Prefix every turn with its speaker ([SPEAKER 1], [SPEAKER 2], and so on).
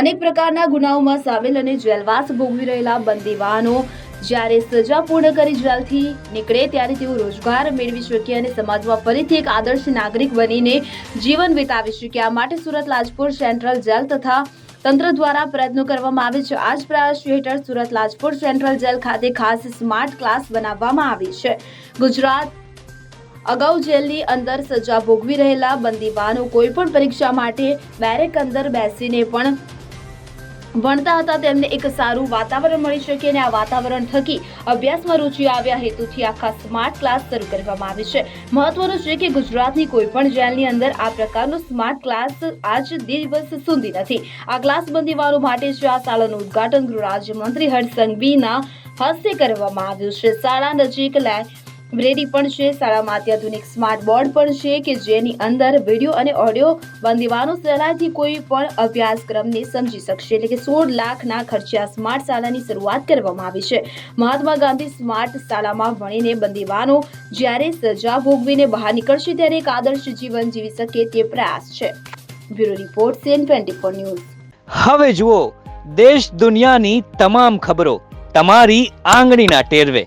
[SPEAKER 1] અનેક પ્રકારના ગુનાઓમાં સામેલ અને જેલવાસ ભોગવી રહેલા બંદીવાનો જ્યારે સજા પૂર્ણ કરી જેલથી નીકળે ત્યારે તેઓ રોજગાર મેળવી શકે અને સમાજમાં ફરીથી એક આદર્શ નાગરિક બનીને જીવન વિતાવી શકે. આ માટે સુરત લાજપુર સેન્ટ્રલ જેલ તથા તંત્ર દ્વારા પ્રયત્નો કરવામાં આવે છે. આ જ પ્રયાસ હેઠળ સુરત લાજપુર સેન્ટ્રલ જેલ ખાતે ખાસ સ્માર્ટ ક્લાસ બનાવવામાં આવી છે. ગુજરાત અગાઉ જેલની અંદર સજા ભોગવી રહેલા બંદીવાનો કોઈ પણ પરીક્ષા માટે બેરેક અંદર બેસીને પણ ભણતા હતા, તેમને એક સારું વાતાવરણ મળી શકે અને આ વાતાવરણ થકી અભ્યાસમાં રુચિ આવ્યા હેતુથી આખા સ્માર્ટ ક્લાસ શરૂ કરવામાં આવે છે. મહત્વનું છે કે ગુજરાતની કોઈ પણ જેલની અંદર આ પ્રકારનો સ્માર્ટ ક્લાસ આજ દિવસ સુધી નથી. આ ક્લાસ બંદીવાનો માટે છે આ શાળાનું ઉદ્ઘાટન ગૃહ રાજ્યમંત્રી હર્ષ સંઘવીના હસ્તે કરવામાં આવ્યું છે. શાળા નજીક લાઇબ્રેરી પણ છે, શાળામાં અત્યાધુનિક સ્માર્ટ બોર્ડ પણ છે કે જેની અંદર વીડિયો અને ઓડિયો બંદીવાનો સહેલાઈથી કોઈ પણ અભ્યાસક્રમને સમજી શકશે. એટલે કે સોળ લાખના ખર્ચે આ સ્માર્ટ શાળાની શરૂઆત કરવામાં આવી છે. મહાત્મા ગાંધી સ્માર્ટ શાળામાં ભણીને બંદીવાનો જ્યારે સજા ભોગવીને બહાર નીકળશે ત્યારે એક આદર્શ જીવન જીવી શકે તે પ્રયાસ છે. બ્યુરો રિપોર્ટ સેન ટ્વેન્ટી ન્યૂઝ.
[SPEAKER 2] હવે જુઓ, દેશ દુનિયાની તમામ ખબરો તમારી આંગળીના ટેરવે.